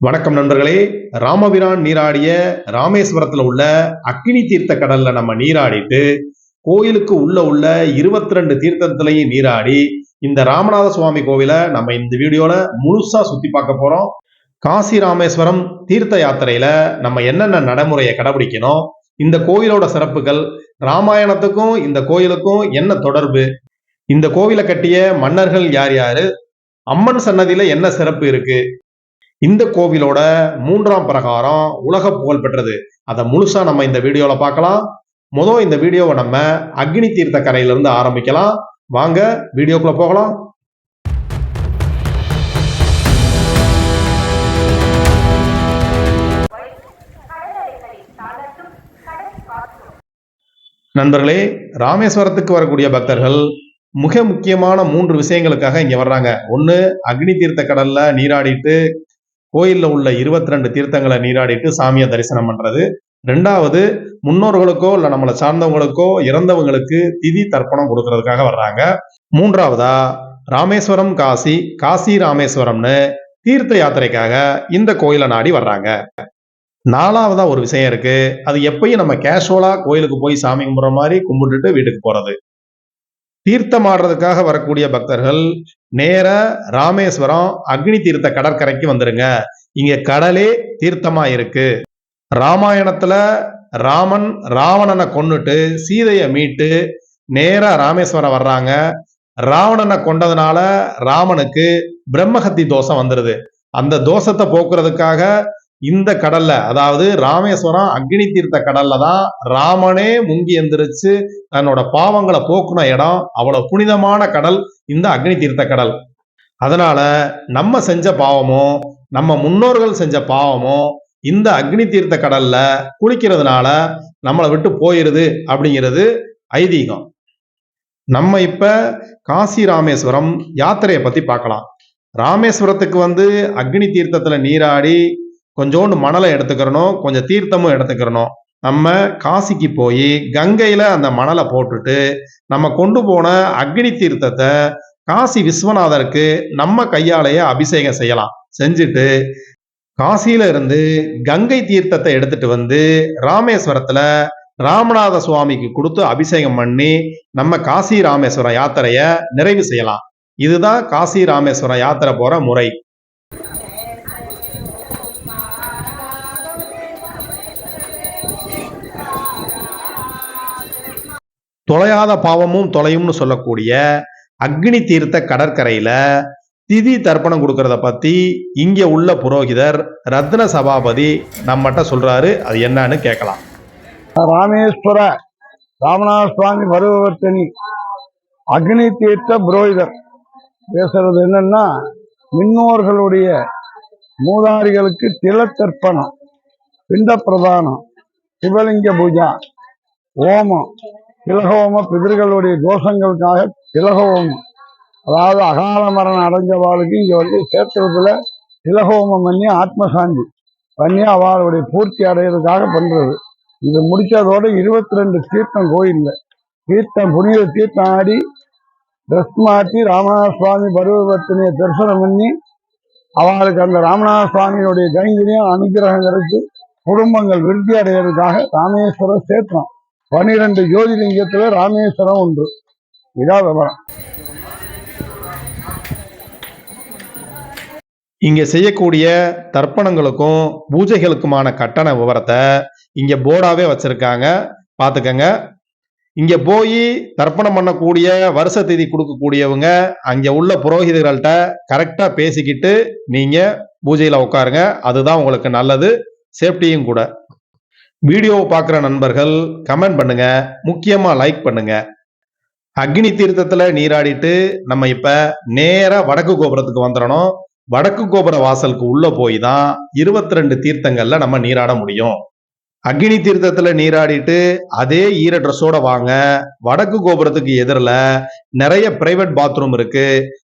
வணக்கம் நண்பர்களே. ராமபிரான் நீராடிய ராமேஸ்வரத்துல உள்ள அக்னி தீர்த்த கடல்ல நம்ம நீராடிட்டு கோயிலுக்கு உள்ள உள்ள இருபத்தி ரெண்டு தீர்த்தத்திலையும் நீராடி இந்த ராமநாத சுவாமி கோவிலை நம்ம இந்த வீடியோல முழுசா சுத்தி பார்க்க போறோம். காசி ராமேஸ்வரம் தீர்த்த யாத்திரையில நம்ம என்னென்ன நடைமுறையை கடைபிடிக்கணும் இந்த கோயிலோட சிறப்புகள் ராமாயணத்துக்கும் இந்த கோயிலுக்கும் என்ன தொடர்பு? இந்த கோவிலை கட்டிய மன்னர்கள் யார் யாரு? அம்மன் சன்னதியில என்ன சிறப்பு இருக்கு? இந்த கோவிலோட மூன்றாம் பிரகாரம் உலக புகழ் பெற்றது. அதை முழுசா நம்ம இந்த வீடியோல பார்க்கலாம். முதல் இந்த வீடியோவை நம்ம அக்னி தீர்த்த கரையிலிருந்து ஆரம்பிக்கலாம். வாங்க வீடியோக்குள்ள போகலாம். நண்பர்களே ராமேஸ்வரத்துக்கு வரக்கூடிய பக்தர்கள் மிக முக்கியமான மூன்று விஷயங்களுக்காக இங்க வர்றாங்க. ஒன்னு அக்னி தீர்த்த கடல்ல நீராடிட்டு கோயிலில் உள்ள இருபத்தி ரெண்டு தீர்த்தங்களை நீராடிட்டு சாமியை தரிசனம் பண்றது. ரெண்டாவது முன்னோர்களுக்கோ இல்லை நம்மளை சார்ந்தவங்களுக்கோ இறந்தவங்களுக்கு திதி தர்ப்பணம் கொடுக்கறதுக்காக வர்றாங்க. மூன்றாவதா ராமேஸ்வரம் காசி காசி ராமேஸ்வரம்னு தீர்த்த யாத்திரைக்காக இந்த கோயிலை நாடி வர்றாங்க. நாலாவதா ஒரு விஷயம் இருக்கு. அது எப்பயும் நம்ம கேஷுவலா கோயிலுக்கு போய் சாமி கும்பிட்ற மாதிரி கும்பிட்டுட்டு வீட்டுக்கு போறது. தீர்த்தம் ஆடுறதுக்காக வரக்கூடிய பக்தர்கள் நேர ராமேஸ்வரம் அக்னி தீர்த்த கடற்கரைக்கு வந்துருங்க. இங்க கடலே தீர்த்தமா இருக்கு. ராமாயணத்துல ராமன் ராவணனை கொன்னுட்டு சீதையை மீட்டு நேரா ராமேஸ்வரம் வர்றாங்க. ராவணனை கொண்டதுனால ராமனுக்கு பிரம்மஹத்தி தோஷம் வந்துருது. அந்த தோஷத்தை போக்குறதுக்காக இந்த கடல்ல அதாவது ராமேஸ்வரம் அக்னி தீர்த்த கடல்ல தான் ராமனே முங்கி எந்திரிச்சு தன்னோட பாவங்களை போக்குன இடம். அவ்வளவு புனிதமான கடல் இந்த அக்னி தீர்த்த கடல். அதனால நம்ம செஞ்ச பாவமோ நம்ம முன்னோர்கள் செஞ்ச பாவமோ இந்த அக்னி தீர்த்த கடல்ல குளிக்கிறதுனால நம்மளை விட்டு போயிருது அப்படிங்கிறது ஐதீகம். நம்ம இப்ப காசி ராமேஸ்வரம் யாத்திரையை பத்தி பார்க்கலாம். ராமேஸ்வரத்துக்கு வந்து அக்னி தீர்த்தத்துல நீராடி கொஞ்சோண்டு மணலை எடுத்துக்கிறணும் கொஞ்சம் தீர்த்தமும் எடுத்துக்கிறணும். நம்ம காசிக்கு போய் கங்கையில அந்த மணலை போட்டுட்டு நம்ம கொண்டு போன அக்னி தீர்த்தத்தை காசி விஸ்வநாதருக்கு நம்ம கையாலேயே அபிஷேகம் செய்யலாம். செஞ்சுட்டு காசியில இருந்து கங்கை தீர்த்தத்தை எடுத்துட்டு வந்து ராமேஸ்வரத்துல ராமநாத சுவாமிக்கு கொடுத்து அபிஷேகம் பண்ணி நம்ம காசி ராமேஸ்வரம் யாத்திரைய நிறைவு செய்யலாம். இதுதான் காசி ராமேஸ்வரம் யாத்திரை போற முறை. தொலையாத பாவமும் தொலையும்னு சொல்லக்கூடிய அக்னி தீர்த்த கடற்கரையில திதி தர்ப்பணம் கொடுக்கறத பத்தி இங்க உள்ள புரோகிதர் ரத்ன சபாபதி நம்மகிட்ட சொல்றாரு. அது என்னன்னு கேட்கலாம். ராமேஸ்வர ராமநாத சுவாமி மருவவர்த்தனி அக்னி தீர்த்த புரோகிதர். பேசுறது என்னன்னா முன்னோர்களுடைய மூதாரிகளுக்கு திலத்தர்ப்பணம் பிண்ட பிரதானம் சிவலிங்க பூஜா ஓமம் திலகோம பிதர்களுடைய தோஷங்களுக்காக திலகோமம். அதாவது அகால மரணம் அடைஞ்சவாளுக்கு இங்க வந்து சேத்திரத்துல திலகோமம் பண்ணி ஆத்மசாந்தி பண்ணி அவளுடைய பூர்த்தி அடையிறதுக்காக பண்றது. இது முடிச்சதோட இருபத்தி ரெண்டு தீர்த்தம் கோயில்ல. தீர்த்தம் புனித தீர்த்தம் ஆடி ட்ரெஸ் மாற்றி ராமநாத சுவாமி பருவத்தினைய தரிசனம் பண்ணி அவங்களுக்கு அந்த ராமநாத சுவாமியுடைய கைங்கரியம் அனுகிரகம் கிடைச்சு குடும்பங்கள் விருத்தி அடைகிறதுக்காக ராமேஸ்வரம் சேர்த்தோம் பனிரெண்டு ஜோதிலிங்கத்துல ராமேஸ்வரம் ஒன்று. இதான் விவரம். இங்க செய்யக்கூடிய தர்ப்பணங்களுக்கும் பூஜைகளுக்குமான கட்டண விவரத்தை இங்க போர்டாவே வச்சிருக்காங்க. பாத்துக்கங்க இங்க போய் தர்ப்பணம் பண்ணக்கூடிய வருஷ தேதி கொடுக்கக்கூடியவங்க அங்க உள்ள புரோகிதர்கள்ட்ட கரெக்டா பேசிக்கிட்டு நீங்க பூஜையில உட்காருங்க. அதுதான் உங்களுக்கு நல்லது. சேஃப்டியும் கூட. வீடியோவை பார்க்குற நண்பர்கள் கமெண்ட் பண்ணுங்க. முக்கியமாக லைக் பண்ணுங்க. அக்னி தீர்த்தத்தில் நீராடிட்டு நம்ம இப்போ நேராக வடக்கு கோபுரத்துக்கு வந்துடணும் வடக்கு கோபுர வாசலுக்கு உள்ள போய் தான் இருபத்தி ரெண்டு தீர்த்தங்கள்ல நம்ம நீராட முடியும். அக்னி தீர்த்தத்துல நீராடிட்டு அதே ஈர ட்ரெஸ்ஸோட வாங்க. வடக்கு கோபுரத்துக்கு எதிரில் நிறைய பிரைவேட் பாத்ரூம் இருக்கு.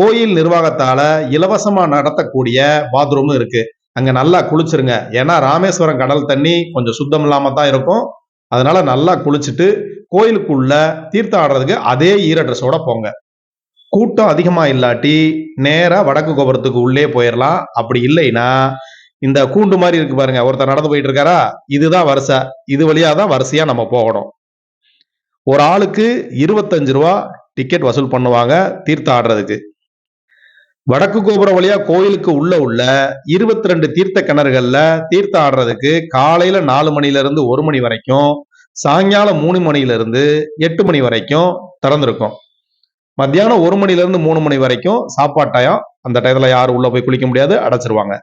கோயில் நிர்வாகத்தால இலவசமா நடத்தக்கூடிய பாத்ரூமும் இருக்கு. அங்கே நல்லா குளிச்சிருங்க. ஏன்னா ராமேஸ்வரம் கடல் தண்ணி கொஞ்சம் சுத்தம் இல்லாமல் தான் இருக்கும். அதனால நல்லா குளிச்சுட்டு கோயிலுக்குள்ள தீர்த்தம் ஆடுறதுக்கு அதே ஈர ட்ரெஸ்ஸோட போங்க. கூட்டம் அதிகமாக இல்லாட்டி நேராக வடக்கு கோபுரத்துக்கு உள்ளே போயிடலாம் அப்படி இல்லைன்னா இந்த கூண்டு மாதிரி இருக்கு பாருங்க. ஒருத்தர் நடந்து போயிட்டு இருக்காரா? இதுதான் வரிசை. இது வழியா தான் வரிசையா நம்ம போகணும். ஒரு ஆளுக்கு இருபத்தஞ்சு ரூபா டிக்கெட் வசூல் பண்ணுவாங்க தீர்த்தம் ஆடுறதுக்கு. வடக்கு கோபுரம் வழியா கோயிலுக்கு உள்ள உள்ள இருபத்தி ரெண்டு தீர்த்த கிணறுகள்ல தீர்த்தம் ஆடுறதுக்கு காலையில நாலு மணில இருந்து ஒரு மணி வரைக்கும் சாயங்காலம் மூணு மணில இருந்து எட்டு மணி வரைக்கும் திறந்திருக்கும். மத்தியானம் ஒரு மணில இருந்து மூணு மணி வரைக்கும் சாப்பாட்டாயம் அந்த டயத்துல யாரும் உள்ள போய் குளிக்க முடியாது அடைச்சிருவாங்க.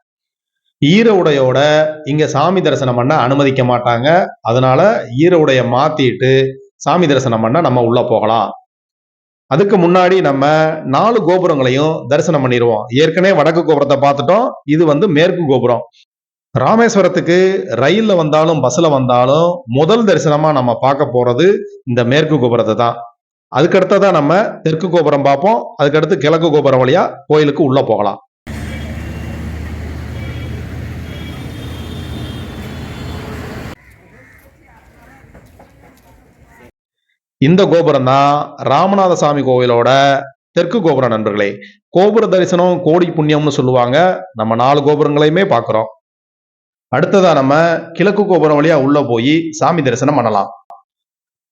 ஈர உடையோட இங்க சாமி தரிசனம் பண்ண அனுமதிக்க மாட்டாங்க. அதனால ஈர உடைய மாத்திட்டு சாமி தரிசனம் பண்ண நம்ம உள்ள போகலாம். அதுக்கு முன்னாடி நம்ம நாலு கோபுரங்களையும் தரிசனம் பண்ணிடுவோம் ஏற்கனவே வடக்கு கோபுரத்தை பார்த்துட்டோம். இது வந்து மேற்கு கோபுரம். ராமேஸ்வரத்துக்கு ரயில்ல வந்தாலும் பஸ்ல வந்தாலும் முதல் தரிசனமா நம்ம பார்க்க போறது இந்த மேற்கு கோபுரத்தை தான். அதுக்கடுத்ததான் நம்ம தெற்கு கோபுரம் பார்ப்போம். அதுக்கடுத்து கிழக்கு கோபுரம் வழியா கோயிலுக்கு உள்ள போகலாம். இந்த கோபுரம் தான் ராமநாத சாமி கோவிலோட தெற்கு கோபுரம் நண்பர்களே. கோபுர தரிசனம் கோடி புண்ணியம்னு சொல்லுவாங்க. நம்ம நாலு கோபுரங்களையுமே பார்க்குறோம். அடுத்ததா நம்ம கிழக்கு கோபுரம் வழியா உள்ள போய் சாமி தரிசனம் பண்ணலாம்.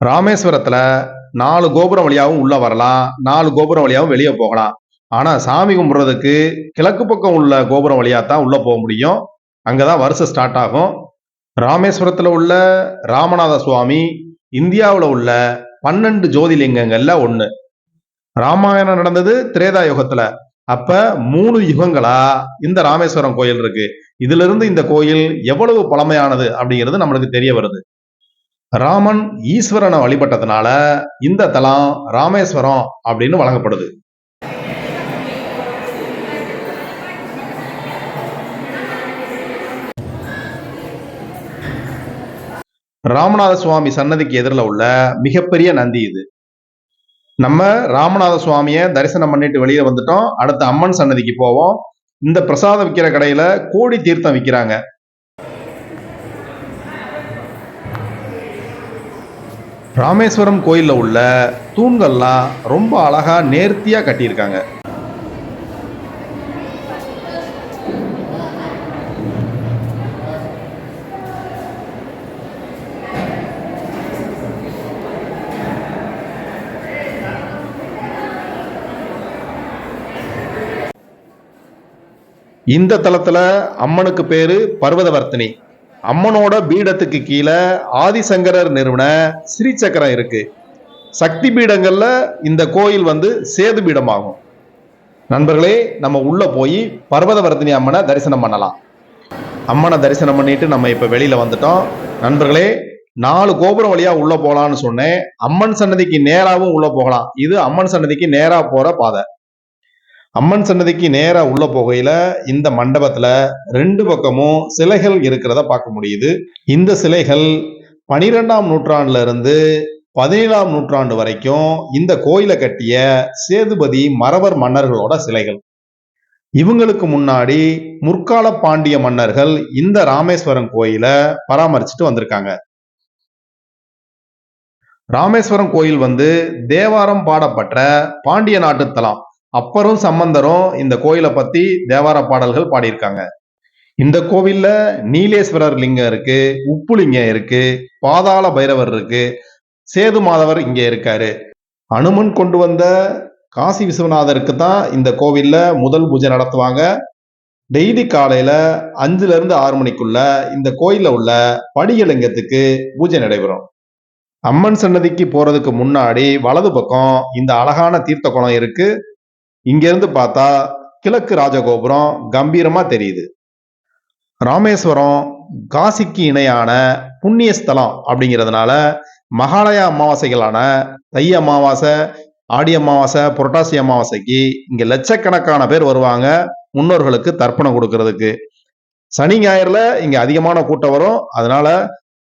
ராமேஸ்வரத்துல நாலு கோபுரம் வழியாவும் உள்ள வரலாம். நாலு கோபுரம் வழியாவும் வெளியே போகலாம். ஆனா சாமி கும்பிட்றதுக்கு கிழக்கு பக்கம் உள்ள கோபுரம் வழியா தான் உள்ள போக முடியும். அங்கதான் வருஷம் ஸ்டார்ட் ஆகும். ராமேஸ்வரத்துல உள்ள ராமநாத சுவாமி இந்தியாவில் உள்ள பன்னெண்டு ஜோதிலிங்கங்கள்ல ஒண்ணு. ராமாயணம் நடந்தது திரேதா யுகத்துல. அப்ப மூணு யுகங்களா இந்த ராமேஸ்வரம் கோயில் இருக்கு. இதுல இருந்து இந்த கோயில் எவ்வளவு பழமையானது அப்படிங்கிறது நம்மளுக்கு தெரிய வருது. ராமன் ஈஸ்வரனை வழிபட்டதுனால இந்த தலம் ராமேஸ்வரம் அப்படின்னு வழங்கப்படுது. ராமநாத சுவாமி சன்னதிக்கு எதிரில் உள்ள மிகப்பெரிய நந்தி இது. நம்ம ராமநாத சுவாமியை தரிசனம் பண்ணிட்டு வெளியே வந்துட்டோம். அடுத்து அம்மன் சன்னதிக்கு போவோம். இந்த பிரசாதம் விற்கிற கடையில கோடி தீர்த்தம் விற்கிறாங்க ராமேஸ்வரம் கோயிலில் உள்ள தூண்கள்லாம் ரொம்ப அழகா நேர்த்தியாக கட்டியிருக்காங்க. இந்த தலத்துல அம்மனுக்கு பேரு பர்வதவர்த்தினி. அம்மனோட பீடத்துக்கு கீழே ஆதிசங்கரர் நிறுவன ஸ்ரீசக்கரம் இருக்கு. சக்தி பீடங்கள்ல இந்த கோயில் வந்து சேது பீடமாகும். நண்பர்களே நம்ம உள்ள போய் பர்வதவர்த்தினி அம்மனை தரிசனம் பண்ணலாம். அம்மனை தரிசனம் பண்ணிட்டு நம்ம இப்ப வெளியில வந்துட்டோம். நண்பர்களே நாலு கோபுரம் வழியா உள்ள போகலான்னு சொன்னேன். அம்மன் சன்னதிக்கு நேராகவும் உள்ள போகலாம். இது அம்மன் சன்னதிக்கு நேராக போற பாதை. அம்மன் சன்னதிக்கு நேரா உள்ள போகையில் இந்த மண்டபத்துல ரெண்டு பக்கமும் சிலைகள் இருக்கிறத பார்க்க முடியுது. இந்த சிலைகள் பனிரெண்டாம் நூற்றாண்டுல இருந்து பதினேழாம் நூற்றாண்டு வரைக்கும் இந்த கோயிலை கட்டிய சேதுபதி மரவர் மன்னர்களோட சிலைகள். இவங்களுக்கு முன்னாடி முற்கால பாண்டிய மன்னர்கள் இந்த ராமேஸ்வரம் கோயிலை பராமரிச்சுட்டு வந்திருக்காங்க. ராமேஸ்வரம் கோயில் வந்து தேவாரம் பாடப்பட்ட பாண்டிய நாட்டு தலம் அப்பரும் சம்பந்தரும் இந்த கோயிலை பத்தி தேவார பாடல்கள் பாடியிருக்காங்க. இந்த கோவில்ல நீலேஸ்வரர் லிங்கம் இருக்கு உப்பு லிங்கம் இருக்கு பாதாள பைரவர் இருக்கு சேது மாதவர் இங்க இருக்காரு. அனுமன் கொண்டு வந்த காசி விஸ்வநாதருக்கு தான் இந்த கோவில்ல முதல் பூஜை நடத்துவாங்க. டெய்லி காலையில அஞ்சுல இருந்து ஆறு மணிக்குள்ள இந்த கோயில்ல உள்ள படியலிங்கத்துக்கு பூஜை நடைபெறும். அம்மன் சன்னதிக்கு போறதுக்கு முன்னாடி வலது பக்கம் இந்த அழகான தீர்த்த குளம் இருக்கு. இங்கேருந்து பார்த்தா கிழக்கு ராஜகோபுரம் கம்பீரமா தெரியுது. ராமேஸ்வரம் காசிக்கு இணையான புண்ணிய ஸ்தலம் அப்படிங்கிறதுனால மகாலய அமாவாசைகளான தை அமாவாசை ஆடி அமாவாசை புரட்டாசி அமாவாசைக்கு இங்க லட்சக்கணக்கான பேர் வருவாங்க முன்னோர்களுக்கு தர்ப்பணம் கொடுக்கறதுக்கு. சனி ஞாயிறுல இங்க அதிகமான கூட்டம் வரும். அதனால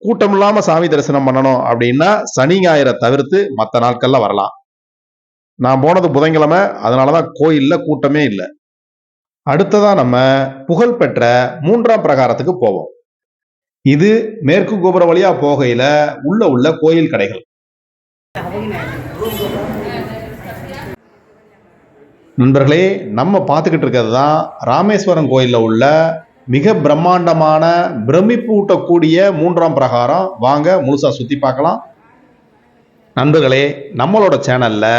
கூட்டம் இல்லாம சாமி தரிசனம் பண்ணணும் அப்படின்னா சனி ஞாயிறை தவிர்த்து மற்ற நாட்கள்ல வரலாம். நான் போனது புதன்கிழமை அதனாலதான் கோயிலில் கூட்டமே இல்லை. அடுத்ததாக நம்ம புகழ்பெற்ற மூன்றாம் பிரகாரத்துக்கு போவோம். இது மேற்கு கோபுரம் வழியா போகையில உள்ள உள்ள கோயில் கடைகள். நண்பர்களே நம்ம பார்த்துக்கிட்டு இருக்கிறது தான் ராமேஸ்வரம் கோயிலில் உள்ள மிக பிரம்மாண்டமான பிரமிப்பு ஊட்டக்கூடிய மூன்றாம் பிரகாரம். வாங்க முழுசா சுற்றி பார்க்கலாம். நண்பர்களே நம்மளோட சேனலில்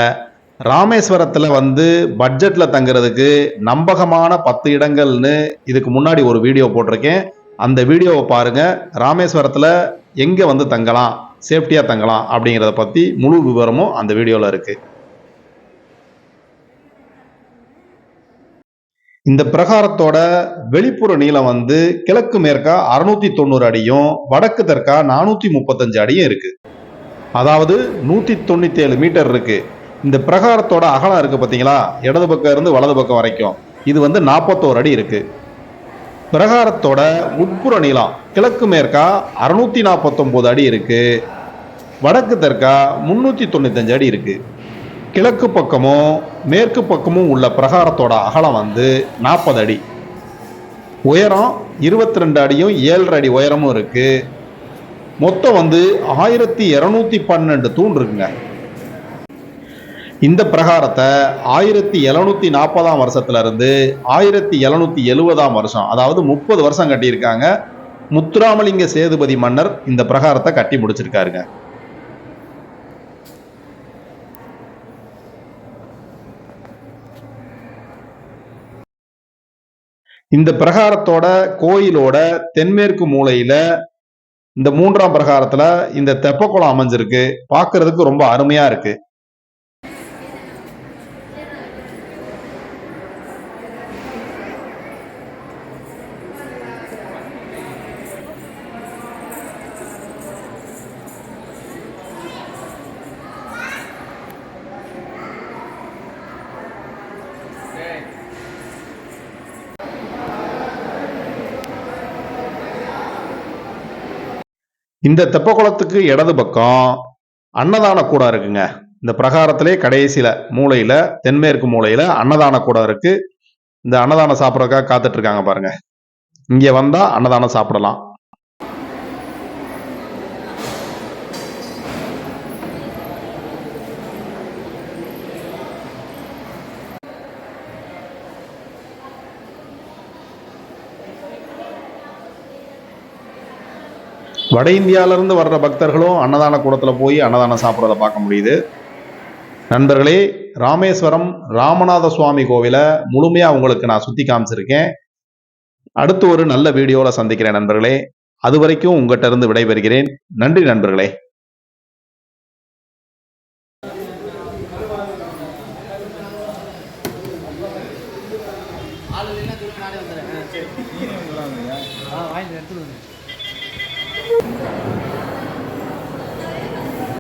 ராமேஸ்வரத்தில் வந்து பட்ஜெட்டில் தங்குறதுக்கு நம்பகமான பத்து இடங்கள்னு இதுக்கு முன்னாடி ஒரு வீடியோ போட்டிருக்கேன். அந்த வீடியோவை பாருங்கள் ராமேஸ்வரத்தில் எங்கே வந்து தங்கலாம்? சேஃப்டியாக தங்கலாம் அப்படிங்கிறத பற்றி முழு விவரமும் அந்த வீடியோவில் இருக்குது இந்த பிரகாரத்தோட வெளிப்புற நீளம் வந்து கிழக்கு மேற்கா அறுநூத்தி தொண்ணூறு அடியும் வடக்கு தெற்கா நானூத்தி முப்பத்தஞ்சு அடியும் இருக்கு. அதாவது நூத்தி தொண்ணூத்தி ஏழு மீட்டர் இருக்கு. இந்த பிரகாரத்தோட அகலம் இருக்குது பார்த்தீங்களா இடது பக்கம் இருந்து வலது பக்கம் வரைக்கும். இது வந்து நாற்பத்தோரு அடி இருக்குது பிரகாரத்தோட உட்புற நீளம் கிழக்கு மேற்கா அறுநூற்றி நாற்பத்தொம்போது அடி இருக்குது வடக்கு தெற்கா முந்நூற்றி தொண்ணூத்தஞ்சு அடி இருக்குது கிழக்கு பக்கமும் மேற்கு பக்கமும் உள்ள பிரகாரத்தோட அகலம் வந்து நாற்பது அடி. உயரம் இருபத்தி ரெண்டு அடியும் ஏழரை அடி உயரமும் இருக்குது மொத்தம் வந்து ஆயிரத்தி இரநூத்தி பன்னெண்டு தூண் இருக்குங்க. இந்த பிரகாரத்தை ஆயிரத்தி எழுநூத்தி நாற்பதாம் வருஷத்துல இருந்து ஆயிரத்தி எழுநூத்தி எழுவதாம் வருஷம் அதாவது முப்பது வருஷம் கட்டியிருக்காங்க. முத்துராமலிங்க சேதுபதி மன்னர் இந்த பிரகாரத்தை கட்டி முடிச்சிருக்காருங்க. இந்த பிரகாரத்தோட கோயிலோட தென்மேற்கு மூலையில இந்த மூன்றாம் பிரகாரத்துல இந்த தெப்பக்குளம் அமைஞ்சிருக்கு. பார்க்கறதுக்கு ரொம்ப அருமையா இருக்கு. இந்த தெப்பக்குளத்துக்கு இடது பக்கம் அன்னதான கூடம் இருக்குங்க. இந்த பிரகாரத்திலே கடைசியில மூளையில தென்மேற்கு மூளையில அன்னதான கூடம் இருக்கு. இந்த அன்னதானம் சாப்பிட்றதுக்காக காத்துட்டு இருக்காங்க பாருங்க. இங்க வந்தா அன்னதானம் சாப்பிடலாம். வட இந்தியாவிலிருந்து வர்ற பக்தர்களும் அன்னதான கூடத்தில் போய் அன்னதானம் சாப்பிட்றத பார்க்க முடியுது. நண்பர்களே ராமேஸ்வரம் ராமநாத சுவாமி கோவிலை முழுமையாக உங்களுக்கு நான் சுற்றி காமிச்சிருக்கேன். அடுத்து ஒரு நல்ல வீடியோவில் சந்திக்கிறேன் நண்பர்களே. அது வரைக்கும் உங்கள்கிட்ட இருந்து விடைபெறுகிறேன். நன்றி நண்பர்களே.